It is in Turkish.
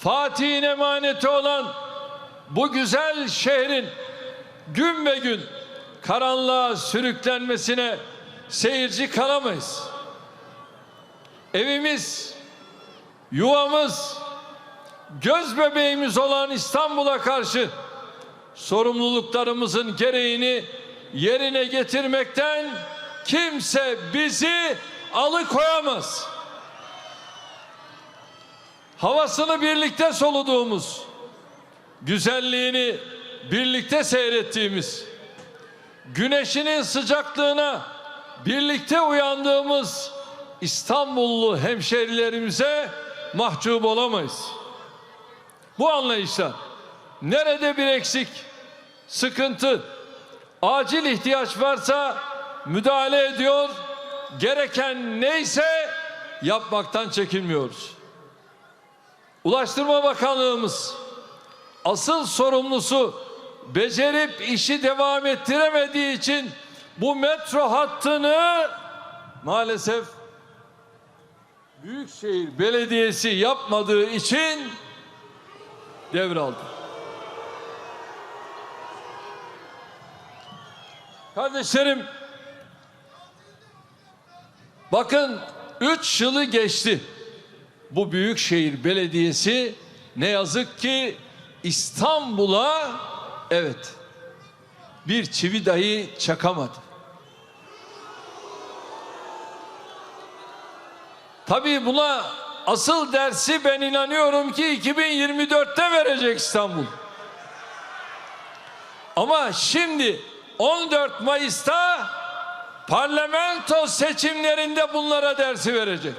Fatih'in emaneti olan bu güzel şehrin gün be gün karanlığa sürüklenmesine seyirci kalamayız. Evimiz, yuvamız, göz bebeğimiz olan İstanbul'a karşı sorumluluklarımızın gereğini yerine getirmekten kimse bizi alıkoyamaz. Havasını birlikte soluduğumuz, güzelliğini birlikte seyrettiğimiz, güneşinin sıcaklığına birlikte uyandığımız İstanbullu hemşerilerimize mahcup olamayız. Bu anlayışla nerede bir eksik, sıkıntı, acil ihtiyaç varsa müdahale ediyor, gereken neyse yapmaktan çekinmiyoruz. Ulaştırma Bakanlığımız asıl sorumlusu becerip işi devam ettiremediği için bu metro hattını maalesef Büyükşehir Belediyesi yapmadığı için devraldı. Kardeşlerim bakın 3 yılı geçti. Bu Büyükşehir Belediyesi ne yazık ki İstanbul'a evet bir çivi dahi çakamadı. Tabii buna asıl dersi ben inanıyorum ki 2024'te verecek İstanbul. Ama şimdi 14 Mayıs'ta parlamento seçimlerinde bunlara dersi verecek.